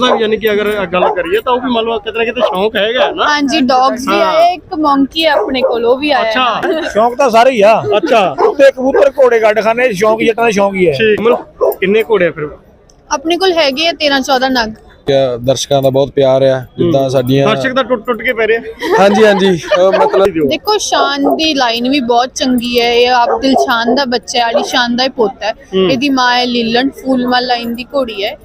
ਦਾ ਵੀ ਯਾਨੀ ਕਿ ਅਗਰ ਗੱਲ ਕਰੀਏ ਤਾਂ ਉਹ ਵੀ ਮੰਨ ਲਓ ਕਿਤੇ ਨਾ ਕਿਤੇ ਸ਼ੌਂਕ ਹੈਗਾ ਨਾ। ਹਾਂਜੀ ਡੌਗਸ ਵੀ ਹਾਂ। ਆਏ ਇੱਕ ਮੰਕੀ ਹੈ ਆਪਣੇ ਕੋਲ ਉਹ ਵੀ ਆਇਆ। ਅੱਛਾ। ਸ਼ੌਂਕ ਤਾਂ ਸਾਰੇ ਹੀ ਆ। ਅੱਛਾ। ਉੱਤੇ ਕਬੂਤਰ ਘੋੜੇ ਗੱਡ ਖਾਨੇ ਸ਼ੌਂਕ ਜੱਟਾਂ ਦਾ ਸ਼ੌਂਕ ਹੀ ਹੈ ਠੀਕ ਮਤਲਬ ਕਿੰਨੇ ਘੋੜੇ ਆ ਫਿਰ? ਆਪਣੇ ਕੋਲ ਹੈਗੇ ਆ 13 14 ਨਗ। ਦਰਸ਼ਕਾਂ ਦਾ ਬਹੁਤ ਪਿਆਰ ਆ ਜਿੱਦਾਂ ਸਾਡੀਆਂ ਦਰਸ਼ਕ ਤਾਂ ਟੁੱਟ ਟੁੱਟ ਕੇ ਪੈ ਰਹੇ। ਹਾਂਜੀ ਹਾਂਜੀ। ਅਹ ਮਤਲਬ ਦੇਖੋ ਸ਼ਾਨ ਦੀ ਲਾਈਨ ਵੀ ਬਹੁਤ ਚੰਗੀ ਹੈ। ਇਹ ਅਬਦੁਲ ਸ਼ਾਨ ਦਾ ਬੱਚਾ ਹੈ ਅਲੀ ਸ਼ਾਨ ਦਾ ਹੀ ਪੁੱਤ ਹੈ। ਇਹਦੀ ਮਾਂ ਹੈ ਲੀਲਨ ਫੂਲਮਲ ਲਾਈਨ ਦੀ ਘੋੜੀ ਹੈ।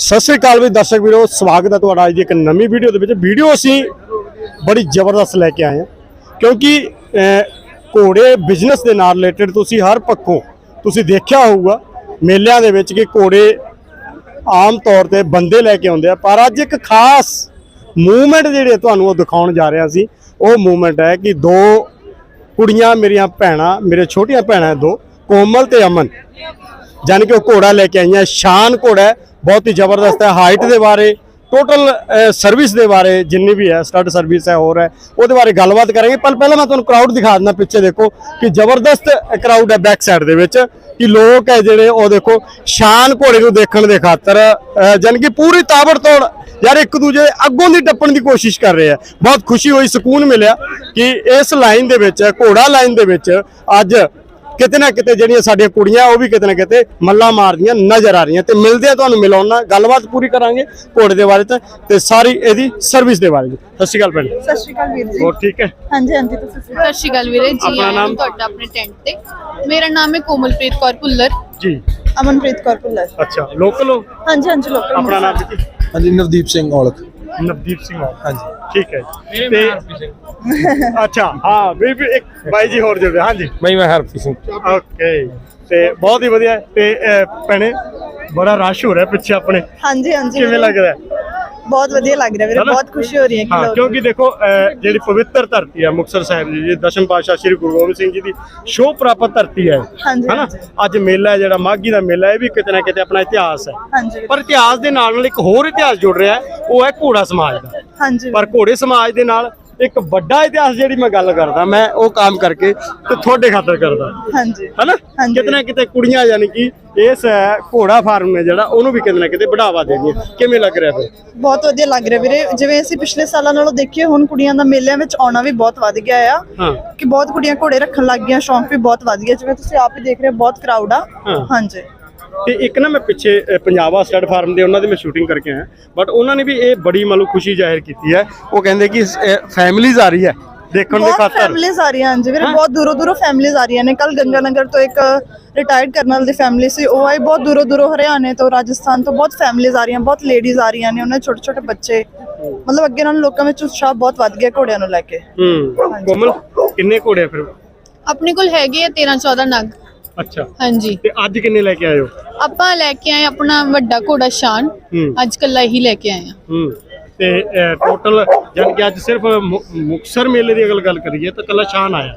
ਸਤਿ ਸ੍ਰੀ ਅਕਾਲ ਵੀ ਦਰਸ਼ਕ ਵੀਰੋ, ਸਵਾਗਤ ਹੈ ਤੁਹਾਡਾ ਅੱਜ ਦੀ ਇੱਕ ਨਵੀਂ ਵੀਡੀਓ ਦੇ ਵਿੱਚ। ਵੀਡੀਓ ਅਸੀਂ ਬੜੀ ਜ਼ਬਰਦਸਤ ਲੈ ਕੇ ਆਏ ਹਾਂ, ਕਿਉਂਕਿ ਘੋੜੇ ਬਿਜ਼ਨਸ ਦੇ ਨਾਲ ਰਿਲੇਟਡ ਤੁਸੀਂ ਹਰ ਪੱਖੋਂ ਤੁਸੀਂ ਦੇਖਿਆ ਹੋਊਗਾ ਮੇਲਿਆਂ ਦੇ ਵਿੱਚ ਕਿ ਘੋੜੇ ਆਮ ਤੌਰ ਤੇ ਬੰਦੇ ਲੈ ਕੇ ਆਉਂਦੇ ਆ, ਪਰ ਅੱਜ ਇੱਕ ਖਾਸ ਮੂਵਮੈਂਟ ਜਿਹੜੇ ਤੁਹਾਨੂੰ ਉਹ ਦਿਖਾਉਣ ਜਾ ਰਿਹਾ ਸੀ। ਉਹ ਮੂਵਮੈਂਟ ਹੈ ਕਿ ਦੋ ਕੁੜੀਆਂ ਮੇਰੀਆਂ ਭੈਣਾਂ, ਮੇਰੇ ਛੋਟੀਆਂ ਭੈਣਾਂ ਦੋ, ਕੋਮਲ ਤੇ ਅਮਨ। ਜਾਣੀ ਕਿ ਉਹ ਘੋੜਾ ਲੈ ਕੇ ਆਈਆਂ, ਸ਼ਾਨ ਘੋੜਾ ਬਹੁਤ ਹੀ ਜ਼ਬਰਦਸਤ ਹੈ। ਹਾਈਟ ਦੇ ਬਾਰੇ ਟੋਟਲ ਸਰਵਿਸ ਦੇ ਬਾਰੇ ਜਿੰਨੀ ਵੀ ਹੈ ਸਟੱਡ ਸਰਵਿਸ ਹੈ ਹੋਰ ਹੈ ਉਹਦੇ ਬਾਰੇ ਗੱਲਬਾਤ ਕਰਾਂਗੇ। ਪਰ ਪਹਿਲਾਂ ਮੈਂ ਤੁਹਾਨੂੰ ਕਰਾਊਡ ਦਿਖਾ ਦਿੰਦਾ ਪਿੱਛੇ ਦੇਖੋ ਕਿ ਜ਼ਬਰਦਸਤ ਕਰਾਊਡ ਹੈ ਬੈਕ ਸਾਈਡ ਦੇ ਵਿੱਚ ਕਿ ਲੋਕ ਹੈ ਜਿਹੜੇ ਉਹ ਦੇਖੋ ਸ਼ਾਨ ਘੋੜੇ ਨੂੰ ਦੇਖਣ ਦੇ ਖਾਤਰ ਅਹ, ਜਾਣੀ ਕਿ ਪੂਰੀ ਤਾਬੜਤੋੜ ਯਾਰ ਇੱਕ ਦੂਜੇ ਦੇ ਅੱਗੋਂ ਦੀ ਟੱਪਣ ਦੀ ਕੋਸ਼ਿਸ਼ ਕਰ ਰਹੇ ਆ ਬਹੁਤ ਖੁਸ਼ੀ ਹੋਈ ਸਕੂਨ ਮਿਲਿਆ ਕਿ ਇਸ ਲਾਈਨ ਦੇ ਵਿੱਚ ਘੋੜਾ ਲਾਈਨ ਦੇ ਵਿੱਚ ਅੱਜ ਕਿਤੇ ਨਾ ਕਿਤੇ ਜਿਹੜੀਆਂ ਸਾਡੀਆਂ ਕੁੜੀਆਂ ਉਹ ਵੀ ਕਿਤੇ ਨਾ ਕਿਤੇ ਮੱਲਾ ਮਾਰਦੀਆਂ ਨਜ਼ਰ ਆ ਰਹੀਆਂ ਤੇ ਮਿਲਦੇ ਆ ਤੁਹਾਨੂੰ ਮਿਲਾਉਣਾ ਗੱਲਬਾਤ ਪੂਰੀ ਕਰਾਂਗੇ ਘੋੜੇ ਦੇ ਬਾਰੇ ਤੇ ਸਾਰੀ ਇਹਦੀ ਸਰਵਿਸ ਦੇ ਬਾਰੇ ਸਤਿ ਸ਼੍ਰੀ ਅਕਾਲ ਭੈਣ। ਸਤਿ ਸ਼੍ਰੀ ਅਕਾਲ ਵੀਰ ਜੀ। ਹੋਰ ਠੀਕ ਹੈ? ਹਾਂਜੀ ਹਾਂਜੀ ਤੁਸੀਂ? ਸਤਿ ਸ਼੍ਰੀ ਅਕਾਲ ਵੀਰੇ ਜੀ ਆਪਣਾ ਨਾਮ? ਤੁਹਾਡਾ ਆਪਣੇ ਟੈਂਟ ਤੇ। ਮੇਰਾ ਨਾਮ ਹੈ ਕੋਮਲਪ੍ਰੀਤ ਕੌਰ ਭੁੱਲਰ। ਜੀ। ਅਮਨਪ੍ਰੀਤ ਕੌਰ ਭੁੱਲਰ। ਅੱਛਾ ਲੋਕਲ ਹੋ? ਹਾਂਜੀ ਹਾਂਜੀ ਲੋਕਲ ਆਪਣਾ ਨਾਮ ਜੀ ਹਾਂਜੀ ਨਵਦੀਪ ਸਿੰਘ ਔਲਖ। ਨਵਦੀਪ ਸਿੰਘ ਹੋ ਹਾਂਜੀ। ਠੀਕ ਹੈ ਜੀ। ਤੇ ਅੱਛਾ ਹਾਂ ਵੀ ਵੀ ਇੱਕ ਬਾਈ ਜੀ ਹੋਰ ਜੁੜੇ ਹਾਂਜੀ। ਮੈਂ ਮੈਂ ਹਰਪ੍ਰੀਤ ਸਿੰਘ। ਓਕੇ। ਤੇ ਬਹੁਤ ਹੀ ਵਧੀਆ। ਤੇ ਅਹ, ਭੈਣੇ ਬੜਾ ਰਸ਼ ਹੋ ਰਿਹਾ ਪਿੱਛੇ ਆਪਣੇ। ਹਾਂਜੀ ਹਾਂਜੀ ਕਿਵੇਂ ਵੀਰੇ, ਲੱਗ ਰਿਹਾ? ਬਹੁਤ ਵਧੀਆ ਲੱਗ ਰਿਹਾ ਵੀਰੇ? ਬਹੁਤ ਖੁਸ਼ੀ ਹੋ ਰਹੀ ਹੈ ਕਿ ਹਾਂ ਲੋਕ ਕਿਉਂਕਿ ਦੇਖੋ ਅਹ, ਜਿਹੜੀ ਪਵਿੱਤਰ ਧਰਤੀ ਹੈ ਮੁਕਤਸਰ ਸਾਹਿਬ ਜੀ ਦੀ ਦਸ਼ਮ ਪਾਤਸ਼ਾਹ ਸ੍ਰੀ ਗੁਰੂ ਗੋਬਿੰਦ ਸਿੰਘ ਜੀ ਦੀ ਸ਼ੋਭ ਪ੍ਰਾਪਤ ਧਰਤੀ ਹੈ। ਹਾਂਜੀ, ਹਨਾ? ਹਾਂਜੀ। ਅੱਜ ਮੇਲਾ ਹੈ ਜਿਹੜਾ ਮਾਘੀ ਦਾ ਮੇਲਾ ਇਹ ਵੀ ਕਿਤੇ ਨਾ ਕਿਤੇ ਆਪਣਾ ਇਤਿਹਾਸ ਹੈ। ਹਾਂਜੀ ਪਰ ਇਤਿਹਾਸ ਦੇ ਨਾਲ ਨਾਲ ਇੱਕ ਹੋਰ ਇਤਿਹਾਸ ਜੁੜ ਰਿਹਾ ਹੈ ਉਹ ਹੈ ਘੋੜਾ ਸਮਾਜ ਦਾ। ਹਾਂਜੀ ਪਰ ਘੋੜੇ ਸਮਾਜ ਦੇ ਨਾਲ ਇੱਕ ਵੱਡਾ ਇਤਿਹਾਸ ਜਿਹੜੀ ਮੈਂ ਗੱਲ ਕਰਦਾ ਮੈਂ ਉਹ ਕੰਮ ਕਰਕੇ ਤੇ ਤੁਹਾਡੇ ਖਾਤਰ ਕਰਦਾ। ਹਾਂਜੀ। ਹਨਾ। ਕਿਤੇ ਕੁੜੀਆਂ ਯਾਨੀ ਕਿ ਇਸ ਘੋੜਾ ਫਾਰਮ ਨੇ ਜਿਹੜਾ ਉਹਨੂੰ ਵੀ ਕਿਤੇ ਨਾ ਕਿਤੇ ਵਧਾਵਾ ਦੇਣੀਆਂ ਕਿਵੇਂ ਲੱਗ ਰਿਹਾ ਫਿਰ? ਬਹੁਤ ਵਧੀਆ ਲੱਗ ਰਿਹਾ ਵੀਰੇ। ਜਿਵੇਂ ਅਸੀਂ ਪਿਛਲੇ ਸਾਲਾਂ ਨਾਲੋਂ ਦੇਖੀਏ ਹੁਣ ਕੁੜੀਆਂ ਦਾ ਮੇਲਿਆਂ ਵਿੱਚ ਆਉਣਾ ਵੀ ਬਹੁਤ ਵੱਧ ਗਿਆ ਆ। ਕਿ ਬਹੁਤ ਕੁੜੀਆਂ ਘੋੜੇ ਰੱਖਣ ਲੱਗ ਗਈਆਂ ਸ਼ੌਂਕ ਵੀ ਬਹੁਤ ਵੱਧ ਗਿਆ। ਜਿਵੇਂ ਤੁਸੀਂ ਆਪ ਹੀ ਦੇਖ ਰਹੇ ਹੋ ਬਹੁਤ ਕਰਾਊਡ ਆ। ਹਾਂਜੀ। ਤੇ ਇੱਕ ਨਾ ਮੈਂ ਪਿੱਛੇ ਅ, ਪੰਜਾਬਾ ਸਟੱਡ ਫਾਰਮ ਦੇ ਉਹਨਾਂ ਦੀ ਮੈਂ ਸ਼ੂਟਿੰਗ ਕਰਕੇ ਆਇਆ। ਬਟ ਉਹਨਾਂ ਨੇ ਵੀ ਇਹ ਬੜੀ ਮਤਲਬ ਖੁਸ਼ੀ ਜ਼ਾਹਿਰ ਕੀਤੀ ਹੈ। ਉਹ ਕਹਿੰਦੇ ਕਿ ਫੈਮਿਲੀਜ਼ ਆ ਰਹੀ ਹੈ ਦੇਖਣ ਦੇ ਬਹੁਤ ਖਾਤਰ। ਫੈਮਿਲੀਜ਼ ਆ ਰਹੀਆਂ ਹਾਂਜੀ। ਵੀਰੇ। ਬਹੁਤ ਦੂਰੋਂ ਦੂਰੋਂ ਫੈਮਿਲੀਜ਼ ਆ ਰਹੀਆਂ ਨੇ। ਕੱਲ ਗੰਗਾਨਗਰ ਤੋਂ ਇੱਕ ਰਿਟਾਇਰਡ ਕਰਨਲ ਦੀ ਫੈਮਿਲੀ ਸੀ। ਉਹ ਆਈ ਬਹੁਤ ਦੂਰੋਂ ਦੂਰੋਂ ਹਰਿਆਣੇ ਤੋਂ ਰਾਜਸਥਾਨ ਤੋਂ ਬਹੁਤ ਫੈਮਿਲੀਜ਼ ਆ ਰਹੀਆਂ ਬਹੁਤ ਲੇਡੀਜ਼ ਆ ਰਹੀਆਂ ਨੇ। ਉਹਨਾਂ ਦੇ ਛੋਟੇ ਛੋਟੇ ਬੱਚੇ। ਮਤਲਬ ਅੱਗੇ ਨਾਲ ਲੋਕਾਂ ਵਿੱਚ ਉਤਸ਼ਾਹ ਬਹੁਤ ਵੱਧ ਗਿਆ ਘੋੜਿਆਂ ਨੂੰ ਲੈ ਕੇ। ਹੂੰ। ਕੋਮਲ ਕਿੰਨੇ ਘੋੜੇ ਆ ਫਿਰ? ਆਪਣੇ ਕੋਲ ਹੈਗੇ ਆ 13 14 ਨਗ। ਅੱਛਾ। ਹਾਂਜੀ। ਤੇ ਅੱਜ ਕਿੰਨੇ ਲੈ ਕੇ ਆਏ ਹੋ? ਆਪਾਂ ਲੈ ਕੇ ਆਏ ਆਪਣਾ ਵੱਡਾ ਘੋੜਾ ਸ਼ਾਨ। ਹੂੰ। ਅੱਜ ਕੱਲਾ ਹੀ ਲੈ ਕੇ ਆਏ ਆ ਹੂੰ। ਤੇ ਟੋਟਲ ਜਾਨ ਕਿ ਅੱਜ ਸਿਰਫ ਮੁ- ਮੁਕਤਸਰ ਮੇਲੇ ਦੀ ਅਗਰ ਗੱਲ ਕਰੀਏ ਤਾਂ ਕੱਲਾ ਸ਼ਾਨ ਆਇਆ।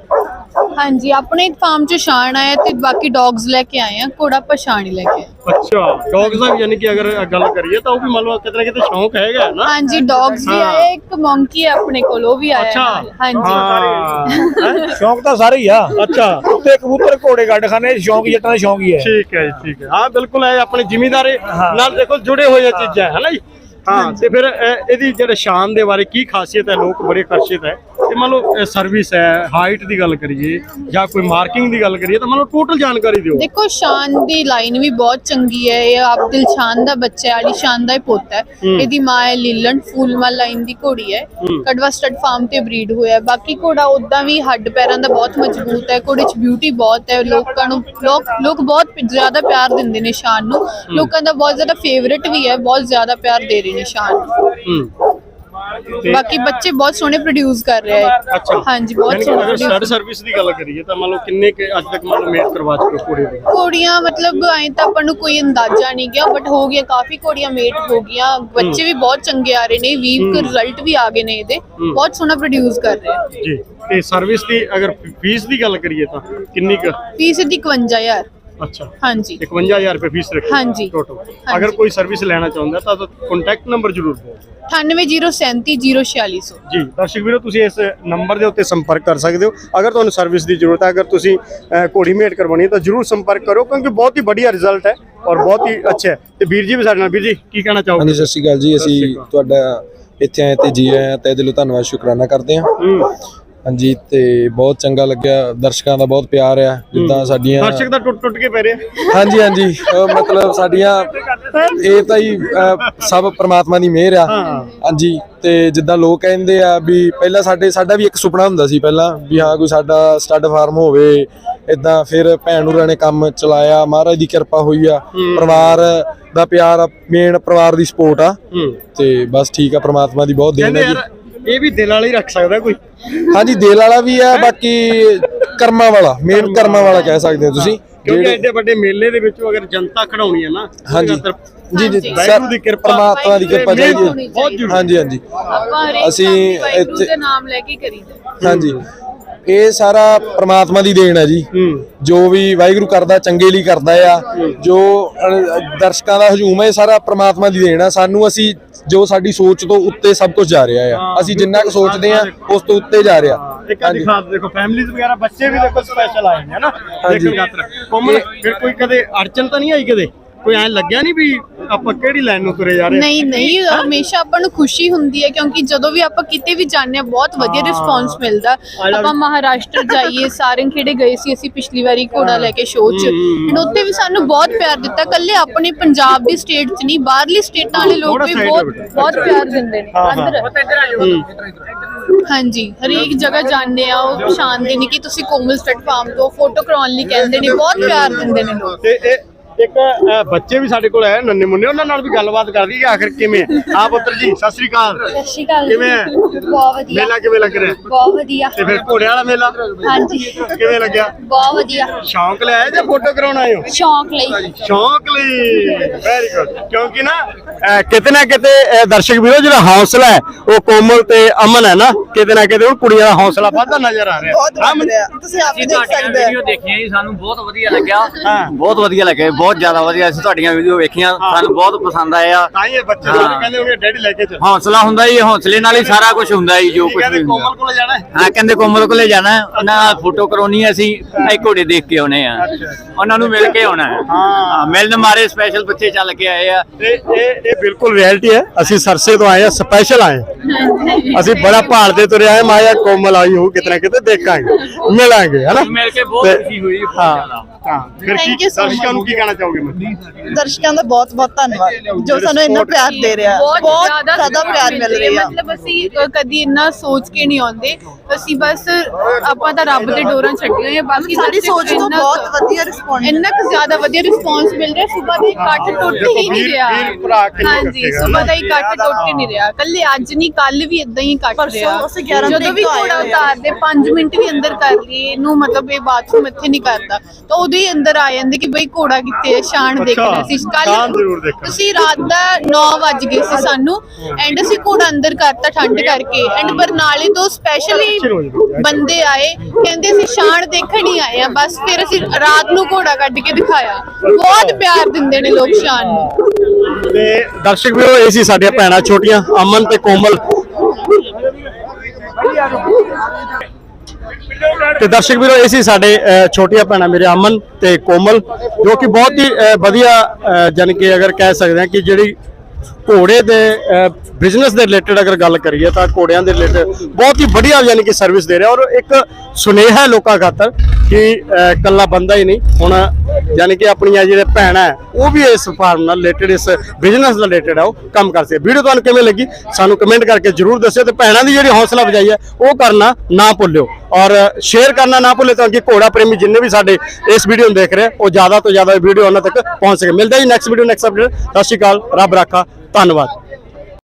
ਹਾਂਜੀ ਆਪਣੇ ਫਾਰਮ ਚ ਸ਼ਾਨ ਆਇਆ ਤੇ ਬਾਕੀ ਡੌਗਸ ਲੈ ਕੇ ਆਏ ਆ ਘੋੜਾ ਸ਼ਾਨ ਹੀ ਲੈ ਕੇ ਆਏ। ਅੱਛਾ ਡੌਗਸ ਦਾ ਵੀ ਯਾਨੀ ਕਿ ਅਗਰ ਗੱਲ ਕਰੀਏ ਤਾਂ ਉਹ ਵੀ ਮੰਨ ਲਓ ਕਿਤੇ ਨਾ ਕਿਤੇ ਸ਼ੌਂਕ ਹੈਗਾ ਨਾ। ਹਾਂਜੀ ਡੌਗਸ ਵੀ ਹਾਂ। ਆਏ ਇੱਕ ਮੰਕੀ ਹੈ ਆਪਣੇ ਕੋਲ ਉਹ ਵੀ ਆਇਆ ਅੱਛਾ। ਨਾਲ। ਹਾਂਜੀ। ਹਾਂ? ਸ਼ੌਂਕ ਤਾਂ ਸਾਰੇ ਹੀ ਆ। ਅੱਛਾ। ਉੱਤੇ ਕਬੂਤਰ ਘੋੜੇ ਗੱਡ ਖਾਨੇ ਸ਼ੌਂਕ ਜੱਟਾਂ ਦਾ ਸ਼ੌਕ ਹੀ ਹੈ। ਠੀਕ ਹੈ ਜੀ ਠੀਕ ਹੈ। ਹਾਂ ਬਿਲਕੁਲ ਇਹ ਆਪਣੇ ਜ਼ਿਮੀਦਾਰੇ ਨਾਲ ਦੇਖੋ ਜੁੜੇ ਹੋਏ ਚੀਜ਼ਾਂ ਹੈ ਨਾ ਜੀ? ਹਾਂ। ਤੇ ਫਿਰ ਇਹਦੀ ਜਿਹੜੇ ਸ਼ਾਨ ਦੇ ਬਾਰੇ ਕੀ ਖਾਸੀਅਤ ਹੈ ਲੋਕ ਬੜੇ ਆਕਰਸ਼ਿਤ ਹੈ। ਤੇ ਮੰਨ ਲਓ ਸਰਵਿਸ ਹੈ ਹਾਈਟ ਦੀ ਗੱਲ ਕਰੀਏ ਜਾਂ ਕੋਈ ਮਾਰਕਿੰਗ ਦੀ ਗੱਲ ਕਰੀਏ ਤਾਂ ਮੰਨ ਲਓ ਟੋਟਲ ਜਾਣਕਾਰੀ ਦਿਓ। ਦੇਖੋ ਸ਼ਾਨ ਦੀ ਲਾਈਨ ਵੀ ਬਹੁਤ ਚੰਗੀ ਹੈ ਇਹ ਅਬਦੁਲ ਸ਼ਾਨ ਦਾ ਬੱਚਾ ਹੈ ਅਲੀ ਸ਼ਾਨ ਦਾ ਹੀ ਪੁੱਤ ਹੈ। ਇਹਦੀ ਮਾਂ ਹੈ ਲੀਲਨ ਫੂਲਮਲ ਲਾਈਨ ਦੀ ਘੋੜੀ ਹੈ। ਕਡਵਾ ਸਟੱਡ ਫਾਰਮ ਤੇ ਬਰੀਡ ਹੋਇਆ ਹੈ। ਬਾਕੀ ਘੋੜਾ ਉਦਾਂ ਵੀ ਹੱਡ ਪੈਰਾਂ ਦਾ ਬਹੁਤ ਮਜ਼ਬੂਤ ਹੈ ਘੋੜੇ 'ਚ ਬਿਊਟੀ ਬਹੁਤ ਹੈ ਲੋਕਾਂ ਨੂੰ ਲੋਕ ਲੋਕ ਬਹੁਤ ਜ਼ਿਆਦਾ ਪਿਆਰ ਦਿੰਦੇ ਨੇ ਸ਼ਾਨ ਨੂੰ। ਲੋਕਾਂ ਦਾ ਬਹੁਤ ਜ਼ਿਆਦਾ ਫੇਵਰਿਟ ਵੀ ਹੈ ਬਹੁਤ ਜ਼ਿਆਦਾ ਪਿਆਰ ਦੇ ਰਹੇ ਨੇ ਸ਼ਾਨ ਨੂੰ। ਬਾਕੀ ਬੱਚੇ ਬਹੁਤ ਸੋਹਣੇ ਪ੍ਰੋਡਿਊਸ ਕਰ ਰਹੇ ਹੈ ਹਾਂਜੀ ਬਹੁਤ ਸੋਹਣਾ ਅਗਰ ਸਟੱਡ ਸਰਵਿਸ ਦੀ ਗੱਲ ਕਰੀਏ ਤਾਂ ਮੰਨ ਲਓ ਕਿੰਨੇ ਕੁ ਅੱਜ ਤੱਕ ਮੰਨ ਲਓ ਮੇਟ ਕਰਵਾ ਚੁੱਕੇ ਘੋੜੇ ਦੀ? ਘੋੜੀਆਂ ਮਤਲਬ ਐਂ ਤਾਂ ਆਪਾਂ ਨੂੰ ਕੋਈ ਅੰਦਾਜ਼ਾ ਨਹੀਂ ਗਿਆ ਬਟ ਹੋ ਗਿਆ ਕਾਫੀ ਘੋੜੀਆਂ ਮੇਟ ਹੋ ਗਈਆਂ। ਬੱਚੇ ਵੀ ਬਹੁਤ ਚੰਗੇ ਆ ਰਹੇ ਨੇ ਵੀਵ ਕੇ ਰਿਜ਼ਲਟ ਵੀ ਆ ਗਏ ਨੇ ਇਹਦੇ। ਬਹੁਤ ਸੋਹਣਾ ਪ੍ਰੋਡਿਊਸ ਕਰ ਰਹੇ ਜੀ ਤੇ ਸਰਵਿਸ ਦੀ ਅਗਰ ਫੀਸ ਦੀ ਗੱਲ ਕਰੀਏ ਤਾਂ ਕਿੰਨੀ ਕੁ? ਫੀਸ ਇਹਦੀ 51000 ਅੱਛਾ। ਹਾਂਜੀ। 51000 ਰੁਪਏ ਫੀਸ ਰੱਖੀ ਹਾਂਜੀ। ਟੋਟਲ ਅਗਰ ਕੋਈ ਸਰਵਿਸ ਲੈਣਾ ਚਾਹੁੰਦਾ ਤਾਂ ਕੰਟੈਕਟ ਨੰਬਰ ਜ਼ਰੂਰ ਦਿਓ। 9807304600 ਜੀ ਦਰਸ਼ਕ ਵੀਰੋ ਤੁਸੀਂ ਇਸ ਨੰਬਰ ਦੇ ਉੱਤੇ ਸੰਪਰਕ ਕਰ ਸਕਦੇ ਹੋ। ਅਗਰ ਤੁਹਾਨੂੰ ਸਰਵਿਸ ਦੀ ਜ਼ਰੂਰਤ ਹੈ ਅਗਰ ਤੁਸੀਂ ਅਹ, ਘੋੜੀ ਮੇਟ ਕਰਵਾਉਣੀ ਹੈ ਤਾਂ ਜਰੂਰ ਸੰਪਰਕ ਕਰੋ ਕਿਉਂਕਿ ਬਹੁਤ ਹੀ ਵਧੀਆ ਰਿਜ਼ਲਟ ਹੈ ਔਰ ਬਹੁਤ ਹੀ ਅੱਛਾ ਹੈ। ਤੇ ਵੀਰ ਜੀ ਵੀ ਸਾਡੇ ਨਾਲ। ਵੀਰ ਜੀ ਕੀ ਕਹਿਣਾ ਚਾਹੋਗੇ? ਹਾਂਜੀ ਸਤਿ ਸ਼੍ਰੀ ਅਕਾਲ ਜੀ। ਅਸੀਂ ਤੁਹਾਡਾ ਇੱਥੇ ਆਏ ਤੇ ਜੀ ਆਏ ਹਾਂ ਤੇ ਦਿਲੋਂ ਧੰਨਵਾਦ ਸ਼ੁਕਰਾਨਾ ਕਰਦੇ ਹਾਂ। ਹੂੰ। ਹਾਂਜੀ ਤੇ ਬਹੁਤ ਚੰਗਾ ਲੱਗਿਆ। ਦਰਸ਼ਕਾਂ ਦਾ ਬਹੁਤ ਪਿਆਰ ਆ ਜਿੱਦਾਂ ਸਾਡੀਆਂ ਦਰਸ਼ਕ ਤਾਂ ਟੁੱਟ ਟੁੱਟ ਕੇ ਪੈ ਰਹੇ। ਹਾਂਜੀ ਹਾਂਜੀ। ਅਹ ਮਤਲਬ ਸਾਡੀਆਂ ਇਹ ਤਾਂ ਹੀ ਅਹ, ਸਭ ਪ੍ਰਮਾਤਮਾ ਦੀ ਮਿਹਰ ਆ। ਹਾਂਜੀ ਤੇ ਜਿੱਦਾਂ ਲੋਕ ਕਹਿੰਦੇ ਆ ਵੀ ਪਹਿਲਾਂ ਸਾਡੇ ਸਾਡਾ ਵੀ ਇੱਕ ਸੁਪਨਾ ਹੁੰਦਾ ਸੀ ਪਹਿਲਾਂ ਵੀ ਹਾਂ ਕੋਈ ਸਾਡਾ ਸਟੱਡ ਫਾਰਮ ਹੋਵੇ ਇਦਾਂ ਫਿਰ ਭੈਣ ਨੂਰਾਂ ਨੇ ਕੰਮ ਚਲਾਇਆ ਮਹਾਰਾਜ ਦੀ ਕਿਰਪਾ ਹੋਈ ਆ। ਪਰਿਵਾਰ ਦਾ ਪਿਆਰ ਮੇਨ ਪਰਿਵਾਰ ਦੀ ਸਪੋਰਟ ਆ। ਤੇ ਬਸ ਠੀਕ ਆ ਪ੍ਰਮਾਤਮਾ ਦੀ ਬਹੁਤ ਦੇਣ ਕਹਿੰਦੇ ਹੈ ਜੀ। ਯਾਰ ਇਹ ਵੀ ਦਿਲ ਵਾਲਾ ਹੀ ਰੱਖ ਸਕਦਾ ਕੋਈ। ਹਾਂਜੀ ਦਿਲ ਵਾਲਾ ਵੀ ਆ ਬਾਕੀ ਕਰਮਾਂ ਵਾਲਾ ਮੇਨ ਕਰਮਾਂ ਵਾਲਾ ਕਹਿ ਸਕਦੇ ਹੋ ਤੁਸੀਂ। ਕਿਉਂਕਿ ਐਡੇ ਵੱਡੇ ਮੇਲੇ ਦੇ ਵਿੱਚੋਂ ਅਗਰ ਜਨਤਾ ਖੜਾਉਣੀ ਹੈ ਨਾ ਹਾਂਜੀ। ਜੀ ਜੀ। ਵਾਹਿਗੁਰੂ ਦੀ ਕਿਰਪਾ ਪਰਮਾਤਮਾ ਦੀ ਕਿਰਪਾ ਚਾਹੀਦੀ ਹੈ। ਹਾਂਜੀ ਹਾਂਜੀ। ਆਪਾਂ ਅਸੀਂ ਇੱਥੇ- ਦੇ ਨਾਮ ਲੈ ਕੇ ਕਰੀਦਾ। ਹਾਂਜੀ। ਇਹ ਸਾਰਾ ਪ੍ਰਮਾਤਮਾ ਦੀ ਦੇਣ ਹੈ ਜੀ। ਜੋ ਵੀ ਵਾਹਿਗੁਰੂ ਕਰਦਾ ਚੰਗੇ ਲਈ ਕਰਦਾ ਆ। ਜੋ ਦਰਸ਼ਕਾਂ ਦਾ ਹਜੂਮ ਹੈ ਇਹ ਸਾਰਾ ਪ੍ਰਮਾਤਮਾ ਦੀ ਦੇਣ ਆ। ਸਾਨੂੰ ਅਸੀਂ ਜੋ ਸਾਡੀ ਸੋਚ ਤੋਂ ਉੱਤੇ ਸਭ ਕੁਝ ਜਾ ਰਿਹਾ ਆ। ਅਸੀਂ ਜਿੰਨਾ ਕੁ ਸੋਚਦੇ ਆ ਉਸ ਤੋਂ ਉੱਤੇ ਜਾ ਰਿਹਾ। ਇੱਕ ਖਾਸ ਦੇਖੋ ਫੈਮਿਲੀਜ਼ ਵਗੈਰਾ ਬੱਚੇ ਵੀ ਦੇਖੋ ਸਪੈਸ਼ਲ ਆਏ ਨੇ ਹਨਾ ਕੋਮਲ ਫਿਰ ਕੋਈ ਕਦੇ ਅੜਚਨ ਤਾਂ ਨਹੀਂ ਆਈ ਕਦੇ? ਕੋਈ ਐ ਲੱਗਿਆ ਨਹੀਂ ਵੀ ਆਪਾਂ ਕਿਹੜੀ ਲਾਈਨ ਨੂੰ ਤੁਰੇ ਜਾ ਰਹੇ ਹਾਂ? ਨਹੀਂ ਨਹੀਂ ਹਮੇਸ਼ਾ ਆਪਾਂ ਨੂੰ ਖੁਸ਼ੀ ਹੁੰਦੀ ਹੈ ਕਿਉਂਕਿ ਜਦੋਂ ਵੀ ਆਪਾਂ ਕਿਤੇ ਵੀ ਜਾਂਦੇ ਹਾਂ ਬਹੁਤ ਵਧੀਆ ਰਿਸਪੌਂਸ ਮਿਲਦਾ। ਆਪਾਂ ਮਹਾਰਾਸ਼ਟਰ ਜਾਈਏ ਸਾਰੰਗ ਖੇੜੇ ਗਏ ਸੀ ਅਸੀਂ ਪਿਛਲੀ ਵਾਰੀ ਘੋੜਾ ਲੈ ਕੇ ਸ਼ੋਅ 'ਚ। and ਉੱਥੇ ਵੀ ਸਾਨੂੰ ਬਹੁਤ ਪਿਆਰ ਦਿੱਤਾ। ਕੱਲੇ ਆਪਣੇ ਪੰਜਾਬ ਦੀ ਸਟੇਟ 'ਚ ਨਹੀਂ ਬਾਹਰਲੀ ਸਟੇਟਾਂ ਵਾਲੇ ਲੋਕ ਵੀ side ਬਹੁਤ ਬੇਟਾ। ਬਹੁਤ ਪਿਆਰ ਦਿੰਦੇ ਨੇ। ਹਾਂ, ਹਾਂ। ਅੰਦਰ। ਹਾਂਜੀ ਹਰੇਕ ਜਗ੍ਹਾ ਜਾਂਦੇ ਆ ਉਹ ਪਛਾਣਦੇ ਨੇ ਕਿ ਤੁਸੀਂ ਕੋਮਲ ਸਟੇਟ ਫਾਰਮ ਤੋਂ ਫੋਟੋ ਕਰਾਉਣ ਲਈ ਕਹਿੰਦੇ ਨੇ। ਬਹੁਤ ਪਿਆਰ ਦਿੰਦੇ ਨੇ ਲੋਕ। ਤੇ ਇਹ ਇੱਕ ਅ, ਬੱਚੇ ਵੀ ਸਾਡੇ ਕੋਲ ਆਏ ਨੰਨੇ ਮੁੰਨੇ ਉਹਨਾਂ ਨਾਲ ਵੀ ਗੱਲਬਾਤ ਕਰਦੀ ਕਿ ਆਖਰ ਕਿਵੇਂ ਹੈ? ਆ ਪੁੱਤਰ ਜੀ ਸਤਿ ਸ੍ਰੀ ਅਕਾਲ। ਸਤਿ ਸ਼੍ਰੀ ਅਕਾਲ ਕਿਵੇਂ ਹੈ? ਬਹੁਤ ਵਧੀਆ। ਮੇਲਾ ਕਿਵੇਂ ਲੱਗ ਰਿਹਾ? ਬਹੁਤ ਵਧੀਆ। ਤੇ ਫਿਰ ਘੋੜੇ ਵਾਲਾ ਮੇਲਾ? ਹਾਂਜੀ। ਕਿਵੇਂ ਲੱਗਿਆ? ਬਹੁਤ ਵਧੀਆ। ਸ਼ੌਂਕ ਲਿਆ ਜਾਂ ਫੋਟੋ ਕਰਾਉਣ ਆਏ ਹੋ? ਸ਼ੌਂਕ ਲਈ। ਸ਼ੌਂਕ ਲਈ। ਵੈਰੀ ਗੁੱਡ ਕਿਉਂਕਿ ਨਾ ਅਹ, ਕਿਤੇ ਨਾ ਕਿਤੇ ਅਹ, ਦਰਸ਼ਕ ਵੀਰੋ ਜਿਹੜਾ ਹੌਸਲਾ ਹੈ ਉਹ ਕੋਮਲ ਤੇ ਅਮਨ ਹੈ ਨਾ ਕਿਤੇ ਨਾ ਕਿਤੇ ਉਹ ਕੁੜੀਆਂ ਦਾ ਹੌਸਲਾ ਵੱਧਦਾ ਨਜ਼ਰ ਆ ਰਿਹਾ। ਬਹੁਤ ਤੁਸੀਂ ਆਪ ਵੀ ਦੇਖ ਸਕਦੇ ਹੋ। ਵੀਡੀਓ ਦੇਖੀਆਂ ਜੀ ਸਾਨੂੰ ਬਹੁਤ ਵਧੀਆ ਲੱਗਿਆ। ਹਾਂ। ਬਹੁਤ ਵਧੀਆ ਲੱਗਿਆ। ਬਹੁਤ ਜ਼ਿਆਦਾ ਵਧੀਆ ਅਸੀਂ ਤੁਹਾਡੀਆਂ ਵੀਡੀਓ ਵੇਖੀਆਂ ਸਾਨੂੰ ਬਹੁਤ ਪਸੰਦ ਆਇਆ। ਤਾਂ ਹੀ ਇਹ ਬੱਚੇ ਹਾਂ। ਕਹਿੰਦੇ ਹੋਣਗੇ ਡੈਡੀ ਲੈ ਕੇ ਚੱਲ। ਹੌਸਲਾ ਹੁੰਦਾ ਜੀ ਹੌਸਲੇ ਨਾਲ ਹੀ ਸਾਰਾ ਕੁਝ ਹੁੰਦਾ ਜੀ ਜੋ ਕੁਝ ਵੀ ਕੋਮਲ ਕੋਲ ਜਾਣਾ ਹੈ। ਹਾਂ ਕਹਿੰਦੇ ਕੋਮਲ ਕੋਲੇ ਜਾਣਾ ਹੈ, ਉਹਨਾਂ ਨਾਲ ਫੋਟੋ ਕਰਾਉਣੀ ਹੈ ਅਸੀਂ ਇਹ ਘੋੜੇ ਦੇਖ ਕੇ ਆਉਣੇ ਆ। ਉਹਨਾਂ ਨੂੰ ਮਿਲ ਕੇ ਆਉਣਾ ਹੈ। ਹਾਂ। ਮਿਲਣ ਮਾਰੇ ਸਪੈਸ਼ਲ ਬੱਚੇ ਚੱਲ ਕੇ ਆਏ ਆ। ਇਹ ਇਹ ਬਿਲਕੁਲ ਰਿਐਲਿਟੀ ਹੈ। ਅਸੀਂ ਸਰਸੇ ਤੋਂ ਆਏ ਆ ਸਪੈਸ਼ਲ ਆਏ ਹਾਂ। ਅਸੀਂ ਬੜਾ ਭਾਲਦੇ ਤੁਰੇ ਆਏ ਮਾਇਆ ਕੋਮਲ ਆਈ ਹੋ ਕਿਤੇ ਨਾ ਕਿਤੇ ਦੇਖਾਂਗੇ ਮਿਲਾਂਗੇ ਹੈਨਾ? ਮਿਲ ਕੇ ਬਹੁਤ ਖੁਸ਼ੀ ਹੋਈ ਹਾਂ। ਫਿਰ ਕੀ ਦਰਸ਼ਕਾਂ ਨੂੰ. ਕੀ ਕਹਿਣਾ ਚਾਹੋਗੇ ਮੈਂ? ਦਰਸ਼ਕਾਂ ਦਾ ਬਹੁਤ ਬਹੁਤ ਧੰਨਵਾਦ ਜੋ ਸਾਨੂੰ ਇੰਨਾ ਪਿਆਰ ਦੇ ਰਿਹਾ ਬਹੁਤ ਜ਼ਿਆਦਾ ਪਿਆਰ ਮਿਲ ਰਿਹਾ। ਮਤਲਬ ਅਸੀਂ ਕਦੀ ਇੰਨਾ ਸੋਚ ਕੇ ਨਹੀਂ ਆਉਂਦੇ। ਅਸੀਂ ਬਸ ਆਪਾਂ ਤਾਂ ਰੱਬ ਦੇ ਡੋਰਾਂ ਛੱਡੀਆਂ ਹੋਈਆਂ ਬਾਕੀ ਸਾਡੀ ਸੋਚ ਤੋਂ ਇੰਨਾ ਬਹੁਤ ਵਧੀਆ ਰਿਸਪੌਂਸ ਇੰਨਾ ਕੁ ਜ਼ਿਆਦਾ ਵਧੀਆ ਰਿਸਪੌਂਸ ਮਿਲ ਰਿਹਾ ਸਵੇਰ ਦੇ ਇਕੱਠ ਟੁੱਟ ਹੀ ਨਹੀਂ ਰਿਹਾ। ਵੀਰ ਭਰਾ ਕਿੰਨੇ ਹਾਂਜੀ ਸਵੇਰ ਦਾ ਇਕੱਠ ਟੁੱਟ ਹੀ ਨਹੀਂ ਰਿਹਾ। ਕੱਲੇ ਅੱਜ ਨਹੀਂ ਕੱਲ ਵੀ ਇਦਾਂ ਹੀ ਇਕੱਠ ਪਰਸੋਂ ਰਿਹਾ। ਅਸੀਂ 11 ਜਦੋਂ ਵੀ ਤੋਂ ਆਏ ਘੋੜਾ ਹੋਏ ਆ। ਉਤਾਰਦੇ 5 ਮਿੰਟ ਵੀ ਅੰਦਰ ਕਰ ਲਈਏ ਇਹਨੂੰ ਮਤਲਬ ਇਹ ਬਾਥਰੂਮ ਇੱਥੇ ਨਹੀਂ ਕਰਦਾ। ਤਾਂ ਉਦੋਂ ਹੀ ਅੰਦਰ ਆ ਜਾਂਦੇ ਕਿ ਬਈ ਘੋੜਾ ਕਿੱਥੇ ਹੈ ਸ਼ਾਨ ਦੇਖਣਾ ਸੀ। ਸ਼ਾਨ ਜ਼ਰੂਰ ਦੇਖਣਾ। ਤੁਸੀਂ ਰਾਤ ਦਾ 9 ਵਜ ਗਏ ਸੀ ਸਾਨੂੰ ਐਂਡ ਅਸੀਂ ਘੋੜਾ ਅੰਦਰ ਕਰਤਾ ਠੰਡ ਕਰਕੇ। ਐਂਡ ਬਰਨਾਲੇ ਤੋਂ ਸਪੈਸ਼ਲੀ ਬੰਦੇ ਆਏ ਕਹਿੰਦੇ ਅਸੀਂ ਸ਼ਾਨ ਦੇਖਣ ਹੀ ਆਏ ਆ। ਬਸ ਫਿਰ ਅਸੀਂ ਰਾਤ ਨੂੰ ਘੋੜਾ ਕੱਢ ਕੇ ਦਿਖਾਇਆ। ਬਹੁਤ ਪਿਆਰ ਦਿੰਦੇ ਨੇ ਲੋਕ ਸ਼ਾਨ ਨੂੰ। ਤੇ ਦਰਸ਼ਕ ਵੀਰੋ ਇਹ ਸੀ ਸਾਡੀਆਂ ਭੈਣਾਂ ਛੋਟੀਆਂ ਅਮਨ ਤੇ ਕੋਮਲ। ਤੇ ਦਰਸ਼ਕ ਵੀਰੋ ਇਹ ਸੀ ਸਾਡੇ ਛੋਟੀਆਂ ਭੈਣਾਂ ਮੇਰੇ ਅਮਨ ਤੇ ਕੋਮਲ ਜੋ ਕਿ ਬਹੁਤ ਹੀ ਵਧੀਆ ਅਹ, ਜਾਣੀ ਕਿ ਅਗਰ ਕਹਿ ਸਕਦੇ ਹਾਂ ਕਿ ਜਿਹੜੀ ਘੋੜੇ ਦੇ ਬਿਜ਼ਨਸ ਦੇ ਰਿਲੇਟਡ ਅਗਰ ਗੱਲ ਕਰੀਏ ਤਾਂ ਘੋੜਿਆਂ ਦੇ ਰਿਲੇਟਡ ਬਹੁਤ ਹੀ ਵਧੀਆ ਯਾਨੀ ਕਿ ਸਰਵਿਸ ਦੇ ਰਿਹਾ ਔਰ ਇੱਕ ਸੁਨੇਹਾ ਲੋਕਾਂ ਖਾਤਰ ਕਿ ਅਹ, ਇਕੱਲਾ ਬੰਦਾ ਹੀ ਨਹੀਂ। ਹੁਣ ਯਾਨੀ ਕਿ ਆਪਣੀਆਂ ਜਿਹੜੇ ਭੈਣਾਂ ਹੈ, ਉਹ ਵੀ ਇਸ ਫਾਰਮ ਨਾਲ ਰਿਲੇਟਡ ਇਸ ਬਿਜ਼ਨਸ ਨਾਲ ਰਿਲੇਟਡ ਆ ਉਹ ਕੰਮ ਕਰ ਸਕਦੇ ਵੀਡੀਓ ਤੁਹਾਨੂੰ ਕਿਵੇਂ ਲੱਗੀ? ਸਾਨੂੰ ਕਮੈਂਟ ਕਰਕੇ ਜਰੂਰ ਦੱਸਿਓ ਤੇ ਭੈਣਾਂ ਦੀ ਜਿਹੜੀ ਹੌਸਲਾ ਵਜਾਈ ਹੈ ਉਹ ਕਰਨਾ ਨਾ ਭੁੱਲਿਓ। ਔਰ ਸ਼ੇਅਰ ਕਰਨਾ ਨਾ ਭੁੱਲਿਓ ਤਾਂ ਕਿ ਘੋੜਾ ਪ੍ਰੇਮੀ ਜਿੰਨੇ ਵੀ ਸਾਡੇ ਇਸ ਵੀਡੀਓ ਨੂੰ ਦੇਖ ਰਹੇ ਉਹ ਜ਼ਿਆਦਾ ਤੋਂ ਜ਼ਿਆਦਾ ਵੀਡੀਓ ਉਹਨਾਂ ਤੱਕ ਪਹੁੰਚ ਸਕੇ। ਮਿਲਦਾ ਜੀ ਨੈਕਸਟ ਵੀਡੀਓ ਨੈਕਸਟ ਅਪਡੇਟ ਸਤਿ ਸ਼੍ਰੀ ਅਕਾਲ ਰੱਬ ਰਾਖਾ ਧੰਨਵਾਦ।